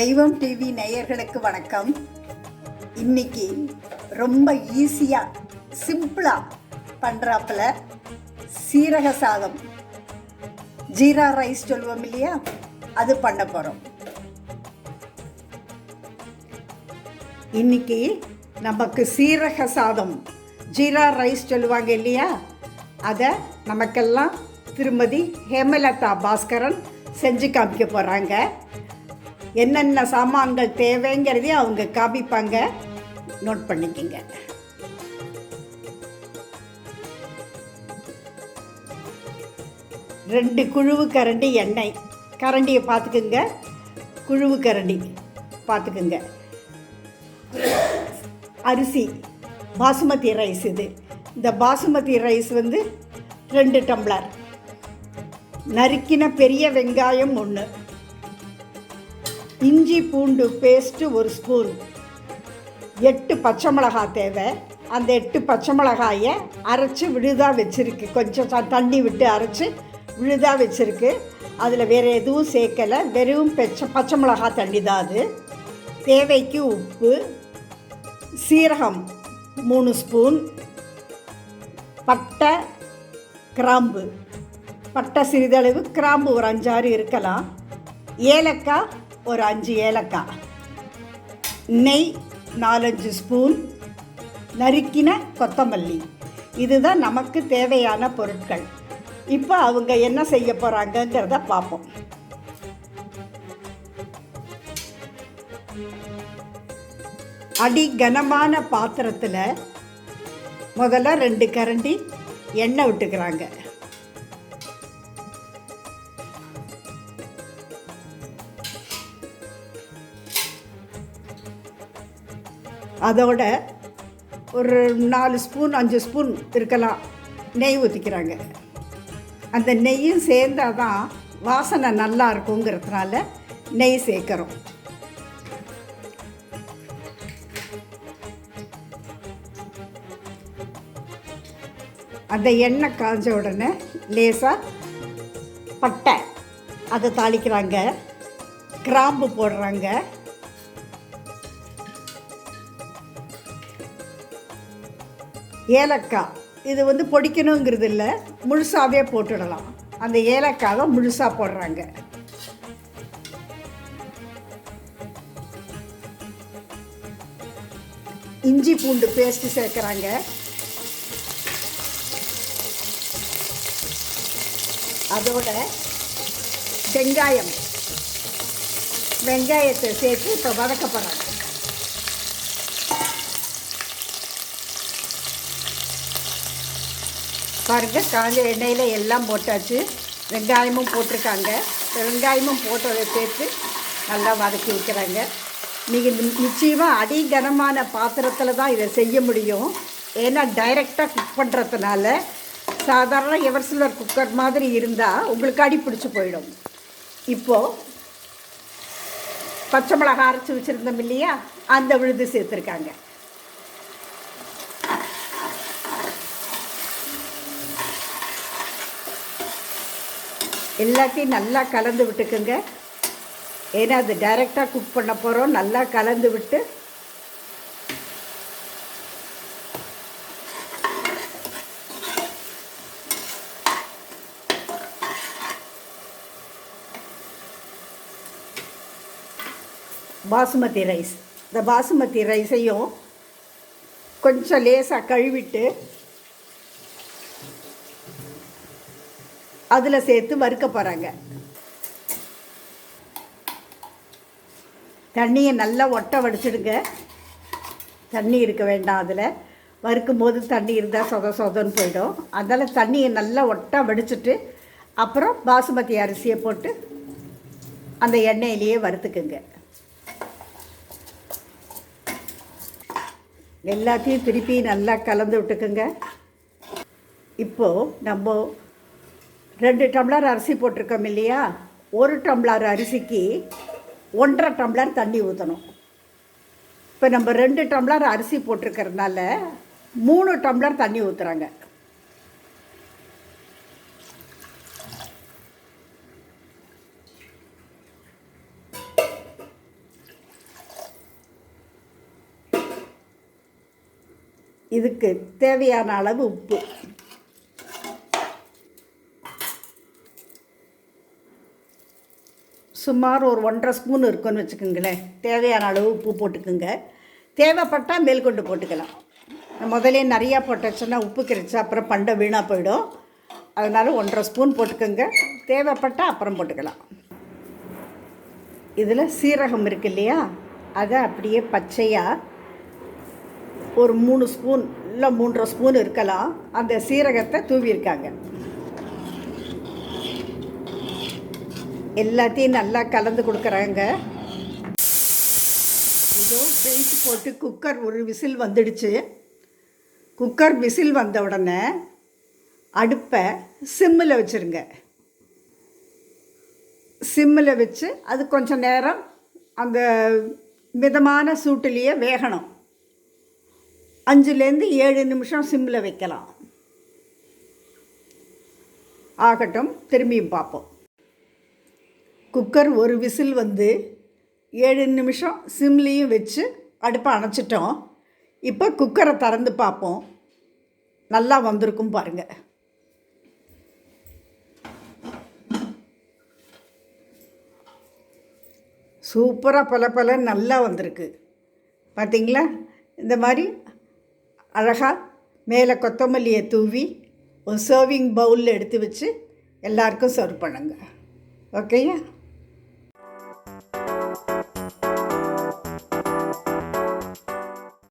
தெய்வம் டிவி நேயர்களுக்கு வணக்கம். இன்னைக்கு ரொம்ப ஈஸியாக சிம்பிளாக பண்ணுறாப்புல சீரக சாதம். ஜீரா ரைஸ் சொல்லுவோம் இல்லையா? அது பண்ண போகிறோம் இன்னைக்கு நமக்கு சீரக சாதம். ஜீரா ரைஸ் சொல்லுவாங்க இல்லையா? அதை நமக்கெல்லாம் திருமதி ஹேமலதா பாஸ்கரன் செஞ்சு காமிக்க போகிறாங்க என்னென்ன சாமான்கள் தேவைங்கிறதையும் அவங்க காமிப்பாங்க. நோட் பண்ணிக்கிங்க. ரெண்டு குழுவு கரண்டி எண்ணெய். கரண்டியை பார்த்துக்குங்க. குழுவு கரண்டி பார்த்துக்குங்க. அரிசி. பாசுமதி ரைஸ் இது. இந்த பாசுமதி ரைஸ் வந்து ரெண்டு டம்ளர். நறுக்கின பெரிய வெங்காயம் ஒன்று இஞ்சி பூண்டு பேஸ்ட்டு ஒரு ஸ்பூன் எட்டு பச்சை மிளகாய் தேவை. அந்த எட்டு பச்சை மிளகாயை அரைச்சி விழுதாக வச்சுருக்கு. கொஞ்சம் தண்ணி விட்டு அரைச்சி விழுதாக வச்சுருக்கு. அதில் வேறு எதுவும் சேர்க்கலை. வெறும் பச்சை பச்சை மிளகாய் தண்ணி தான் அது. தேவைக்கு உப்பு சீரகம் மூணு ஸ்பூன் பட்டை கிராம்பு. பட்டை சிறிதளவு கிராம்பு ஒரு அஞ்சாறு இருக்கலாம். ஏலக்காய் ஒரு அஞ்சு ஏலக்காய். நெய் நாலஞ்சு ஸ்பூன். நறுக்கின கொத்தமல்லி. இதுதான் நமக்கு தேவையான பொருட்கள். இப்போ அவங்க என்ன செய்ய போகிறாங்கங்கிறத பார்ப்போம். அடி கனமான பாத்திரத்தில் முதல்ல ரெண்டு கரண்டி எண்ணெய் விட்டுக்கிறாங்க. அதோட ஒரு நாலு ஸ்பூன் அஞ்சு ஸ்பூன் இருக்கலாம் நெய் ஊற்றிக்கிறாங்க அந்த நெய்யும் சேர்ந்தால் தான் வாசனை நல்லா இருக்குங்கிறதுனால நெய் சேர்க்குறோம். அந்த எண்ணெய் காஞ்ச உடனே லேசாக பட்டை அதை தாளிக்கிறாங்க. கிராம்பு போடுறாங்க. ஏலக்காய். இது வந்து பொடிக்கணுங்கிறது இல்லை முழுசாகவே போட்டுடலாம். அந்த ஏலக்காவை முழுசாக போடுறாங்க. இஞ்சி பூண்டு பேஸ்ட்டு சேர்க்குறாங்க. அதோட வெங்காயம். வெங்காயத்தை சேர்த்து இப்போ வதக்கப்படுறாங்க பாருங்கள் காஞ்ச எண்ணெயில் எல்லாம் போட்டாச்சு. வெங்காயமும் போட்டிருக்காங்க. வெங்காயமும் போட்டதை சேர்த்து நல்லா வதக்கி வைக்கிறாங்க. நீங்கள் நிச்சயமாக அடிகனமான பாத்திரத்தில் தான் இதை செய்ய முடியும். ஏன்னா டைரெக்டாக குக் பண்ணுறதுனால சாதாரண எவர்சிலர் குக்கர் மாதிரி இருந்தால் உங்களுக்கு அடி பிடிச்சி போயிடும். இப்போது பச்சை மிளகா அரைச்சி வச்சுருந்தோம் இல்லையா? அந்த விழுது சேர்த்துருக்காங்க. எல்லாத்தையும் நல்லா கலந்து விட்டுக்குங்க. ஏன்னா அது டைரெக்டாக குக் பண்ண போகிறோம் நல்லா கலந்து விட்டு. பாசுமதி ரைஸ். இந்த பாசுமதி ரைஸையும் கொஞ்சம் லேசாக கழுவிட்டு அதில் சேர்த்து வறுக்க போகிறாங்க தண்ணியை நல்லா ஒட்ட வடிச்சிடுங்க. தண்ணி இருக்க வேண்டாம் அதில். வறுக்கும் போது தண்ணி இருந்தால் சொத சொதன்னு போயிடும். அதனால் தண்ணியை நல்லா ஒட்டா வடிச்சிட்டு அப்புறம் பாசுமதி அரிசியை போட்டு அந்த எண்ணெயிலேயே வறுத்துக்குங்க. எல்லாத்தையும் திருப்பி நல்லா கலந்து விட்டுக்குங்க. இப்போது நம்ம ரெண்டு டம்ளர் அரிசி போட்டிருக்கோம் இல்லையா? ஒரு டம்ளர் அரிசிக்கு ஒன்றரை டம்ளர் தண்ணி ஊற்றணும் இப்போ நம்ம ரெண்டு டம்ளர் அரிசி போட்டிருக்கிறதுனால மூணு டம்ளர் தண்ணி ஊற்றுறாங்க இதுக்கு தேவையான அளவு உப்பு. சுமார் ஒரு ஒன்றரை ஸ்பூன் இருக்குன்னு வச்சுக்கோங்களேன். தேவையான அளவு உப்பு போட்டுக்குங்க. தேவைப்பட்டால் மேல்கொண்டு போட்டுக்கலாம். முதலே நிறையா போட்டுச்சுன்னா உப்பு கிடச்சி அப்புறம் பண்டை வீணாக போயிடும். அதனால் ஒன்றரை ஸ்பூன் போட்டுக்கோங்க. தேவைப்பட்டால் அப்புறம் போட்டுக்கலாம். இதில் சீரகம் இருக்கு இல்லையா? அதை அப்படியே பச்சையாக ஒரு மூணு ஸ்பூன் இல்லை மூன்றரை ஸ்பூன் இருக்கலாம். அந்த சீரகத்தை தூவியிருக்காங்க. எல்லாத்தையும் நல்லா கலந்து கொடுக்குறாங்க. ஏதோ வெயிட் போட்டு குக்கர் ஒரு விசில் வந்துடுச்சு. குக்கர் விசில் வந்த உடனே அடுப்பை சிம்மில் வச்சுருங்க. சிம்மில் வச்சு அது கொஞ்சம் நேரம் அந்த மிதமான சூட்டிலேயே வேகணும். அஞ்சுலேருந்து ஏழு நிமிஷம் சிம்மில் வைக்கலாம். ஆகட்டும் திரும்பியும் பார்ப்போம். குக்கர் ஒரு விசில் வந்து ஏழு நிமிஷம் சிம்லேயும் வச்சு அடுப்பை அணைச்சிட்டோம். இப்போ குக்கரை திறந்து பார்ப்போம். நல்லா வந்திருக்கும் பாருங்கள் சூப்பராக பல பல நல்லா வந்திருக்கு. பார்த்திங்களா இந்த மாதிரி அழகாக மேலே கொத்தமல்லியை தூவி ஒரு சர்விங் பவுலில் எடுத்து வச்சு எல்லாருக்கும் சர்வ் பண்ணுங்க. ஓகேயா